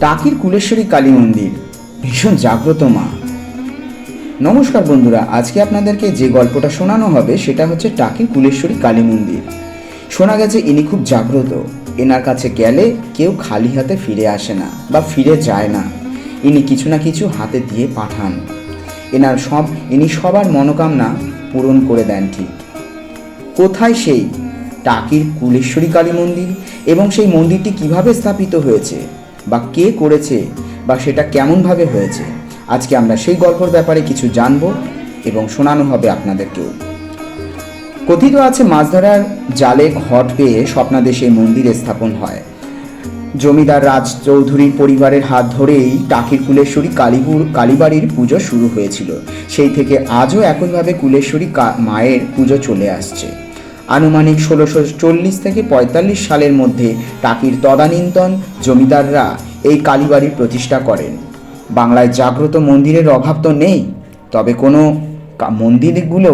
টাকির কুলেশ্বরী কালী মন্দির। ভীষণ জাগ্রত মা। নমস্কার বন্ধুরা, আজকে আপনাদেরকে যে গল্পটা শোনানো হবে সেটা হচ্ছে টাকির কুলেশ্বরী কালী মন্দির। শোনা গেছে ইনি খুব জাগ্রত। এনার কাছে গেলে কেউ খালি হাতে ফিরে আসে না বা ফিরে যায় না। ইনি কিছু না কিছু হাতে দিয়ে পাঠান। এনার সব, ইনি সবার মনোকামনা পূরণ করে দেন ঠিক। কোথায় সেই টাকির কুলেশ্বরী কালী মন্দির এবং সেই মন্দিরটি কীভাবে স্থাপিত হয়েছে? বা কে করেছে বা সেটা কেমনভাবে হয়েছে, আজকে আমরা সেই গল্পের ব্যাপারে কিছু জানব এবং শোনানো হবে আপনাদেরকেও। কথিত আছে মাছ ধরার জালে ঘট পেয়ে স্বপ্নাদেশে মন্দিরে স্থাপন হয়। জমিদার রাজ চৌধুরীর পরিবারের হাত ধরেই টাকির কুলেশ্বরী কালীপুর কালীবাড়ির পুজো শুরু হয়েছিল। সেই থেকে আজও একইভাবে কুলেশ্বরী মায়ের পুজো চলে আসছে। আনুমানিক ষোলোশো চল্লিশ থেকে পঁয়তাল্লিশ সালের মধ্যে টাকির তদানীন্তন জমিদাররা এই কালীবাড়ির প্রতিষ্ঠা করেন। বাংলায় জাগ্রত মন্দিরের অভাব তো নেই, তবে কোনো মন্দিরগুলো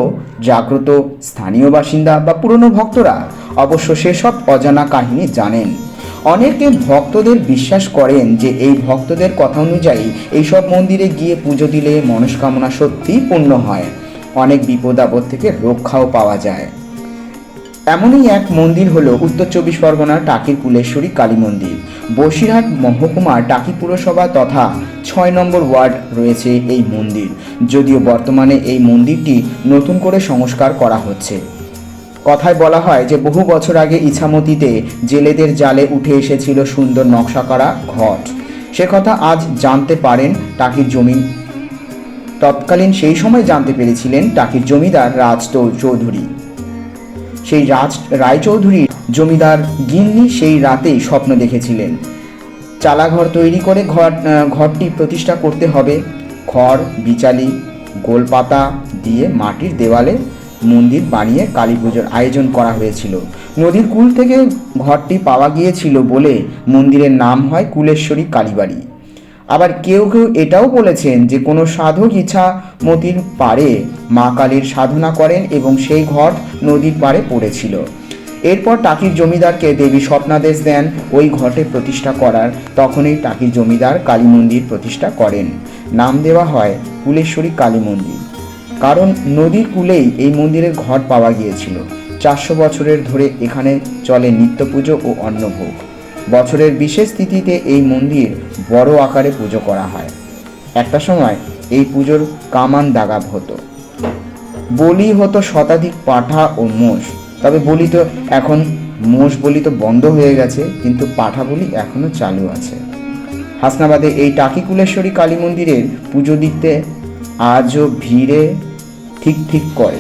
জাগ্রত স্থানীয় বাসিন্দা বা পুরনো ভক্তরা অবশ্য সেসব অজানা কাহিনী জানেন। অনেকে ভক্তদের বিশ্বাস করেন যে এই ভক্তদের কথা অনুযায়ী এইসব মন্দিরে গিয়ে পুজো দিলে মনস্কামনা সত্যিই পূর্ণ হয়। অনেক বিপদ আপদ থেকে রক্ষাও পাওয়া যায়। এমনই এক মন্দির হলো উত্তর চব্বিশ পরগনার টাকির কুলেশ্বরী কালী মন্দির। বসিরহাট মহকুমার টাকি পুরসভা তথা ছয় নম্বর ওয়ার্ড রয়েছে এই মন্দির। যদিও বর্তমানে এই মন্দিরটি নতুন করে সংস্কার করা হচ্ছে। কথায় বলা হয় যে বহু বছর আগে ইছামতিতে জেলেদের জালে উঠে এসেছিল সুন্দর নকশা করা ঘট। সে কথা আজ জানতে পারেন টাকির জমি তৎকালীন সেই সময় জানতে পেরেছিলেন টাকির জমিদার রাজ চৌধুরী। সেই রাজ রায়চৌধুরীর জমিদার গিন্নি সেই রাতেই স্বপ্ন দেখেছিলেন। চালাঘর তৈরি করে ঘর ঘরটি প্রতিষ্ঠা করতে হবে। খড়, বিচালি, গোলপাতা দিয়ে মাটির দেওয়ালে মন্দির বানিয়ে কালী পুজোর আয়োজন করা হয়েছিল। নদীর কুল থেকে ঘরটি পাওয়া গিয়েছিল বলে মন্দিরের নাম হয় কুলেশ্বরী কালীবাড়ি। আবার কেউ কেউ এটাও বলেছেন যে কোনো সাধক ইচ্ছা মতির পারে মা কালীর সাধনা করেন এবং সেই ঘট নদীর পাড়ে পড়েছিল। এরপর টাকির জমিদারকে দেবী স্বপ্নাদেশ দেন, ওই ঘটে প্রতিষ্ঠা করার। তখনই টাকির জমিদার কালী মন্দির প্রতিষ্ঠা করেন। নাম দেওয়া হয় কুলেশ্বরী কালী মন্দির। কারণ নদীর কূলেই এই মন্দিরের ঘট পাওয়া গিয়েছিল। চারশো বছরের ধরে এখানে চলে নিত্য পুজো ও অন্নভোগ। বছরের বিশেষ তিথিতে এই মন্দির বড় আকারে পুজো করা হয়। একটা সময় এই পুজোর কামান দাগাব হতো। বলি হতো শতাধিক পাঠা ও মোষ। তবে বলি তো এখন, মোষ বলি তো বন্ধ হয়ে গেছে, কিন্তু পাঠা বলি এখনও চালু আছে। হাসনাবাদে এই টাকিকুলেশ্বরী কালী মন্দিরের পুজো দিতে আজও ভিড়ে ঠিক ঠিক করে।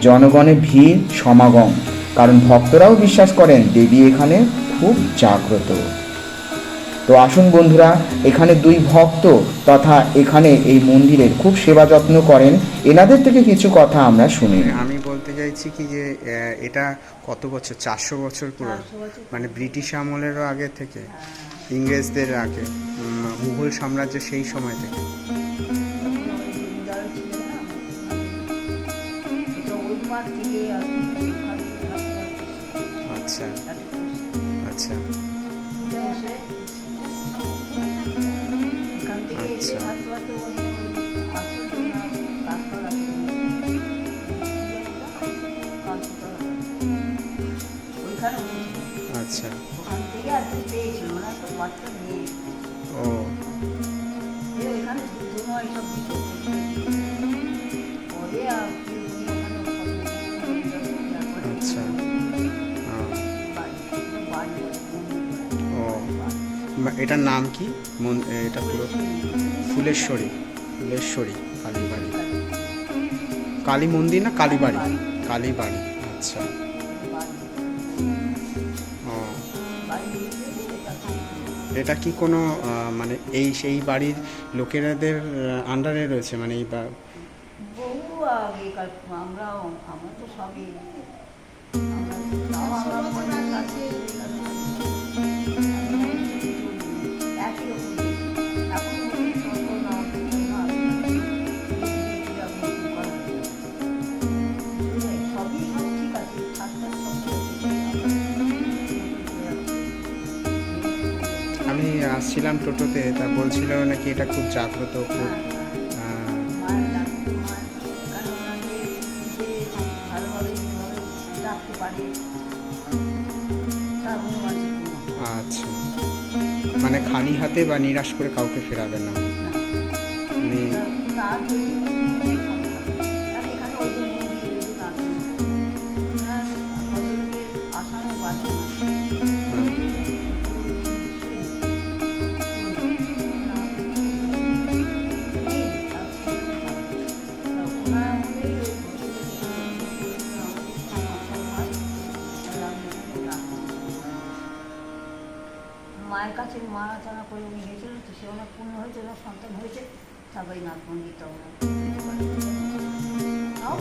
জনগণে ভিড়, সমাগম। কারণ ভক্তরাও বিশ্বাস করেন, দেবী এখানে খুব জাগ্রত। তো আসুন বন্ধুরা এখানে দুই ভক্ত তথা এখানে এই মন্দিরের খুব সেবা যত্ন করেন। এনাদের থেকে কিছু কথা আমরা শুনি। আমি বলতে চাইছি কি যে এটা কত বছর? চারশো বছর পুরো? মানে ব্রিটিশ আমলেরও আগে থেকে? ইংরেজদের আগে? মুঘল সাম্রাজ্য সেই সময় থেকে? আচ্ছা। ও। আচ্ছা। ও। মা- এটার নাম কি? এটা পুরো ফুলেশ্বরী ফুলেশ্বরী কালীবাড়ি। কালী মন্দির না কালীবাড়ি? কালীবাড়ি। আচ্ছা। এটা কি কোনো মানে এই সেই বাড়ির লোকেরাদের আন্ডারে রয়েছে? মানে এই বা বহু আমরাও আমরা তো সবই আমি আসছিলাম টোটোতে, তা বলছিল নাকি এটা খুব জাগ্রত, খুব আচ্ছা। মানে খালি হাতে বা নিরাশ করে কাউকে ফেরাবে না? মানে তার যদি মায়ের কাছে মারা চারা করে উনি গেছিলেন তো সে ওনার পূর্ণ হয়েছে ওনার সন্তান হয়েছে। তারপরে নাথ ওনার তাও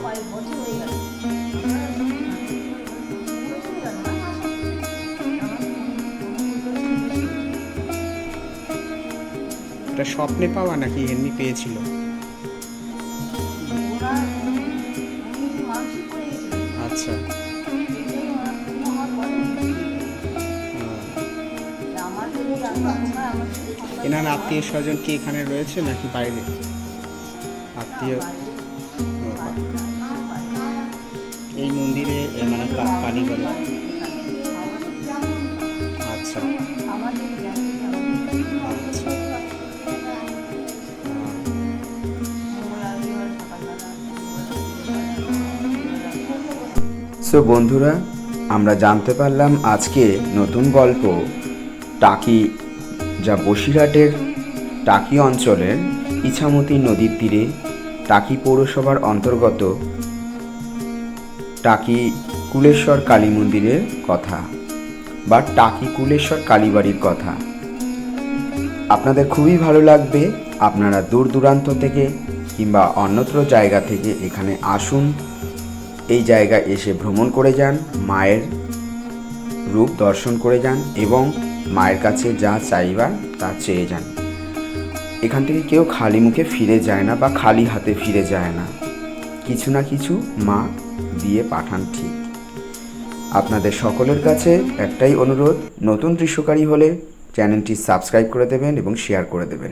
কয়েক বছর হয়ে গেল। এটা স্বপ্নে পাওয়া নাকি এমনি পেয়েছিল? আচ্ছা। এনার আত্মীয় স্বজন কি এখানে রয়েছে নাকি বাইরে? আত্মীয় এই মন্দিরে মানে পানি কালীবাড়ি আচ্ছা। আমাদের আচ্ছা। সো বন্ধুরা, আমরা জানতে পারলাম আজকে নতুন গল্প, টাকি যা বসিরহাটের টাকি অঞ্চলের ইছামতি নদীর তীরে টাকি পৌরসভার অন্তর্গত টাকি কুলেশ্বর কালী মন্দিরের কথা বা টাকি কুলেশ্বর কালীবাড়ির কথা। আপনাদের খুবই ভালো লাগবে আপনারা দূর দূরান্ত থেকে কিংবা অন্যত্র জায়গা থেকে এখানে আসুন। এই জায়গায় এসে ভ্রমণ করে যান, মায়ের রূপ দর্শন করে যান এবং মায়ের কাছে যা চাইবার তা চেয়ে যান। এখান থেকে কেউ খালি মুখে ফিরে যায় না বা খালি হাতে ফিরে যায় না। কিছু না কিছু মা দিয়ে পাঠান ঠিক। আপনাদের সকলের কাছে একটাই অনুরোধ, নতুন দৃশ্যকারী হলে চ্যানেলটি সাবস্ক্রাইব করে দেবেন এবং শেয়ার করে দেবেন।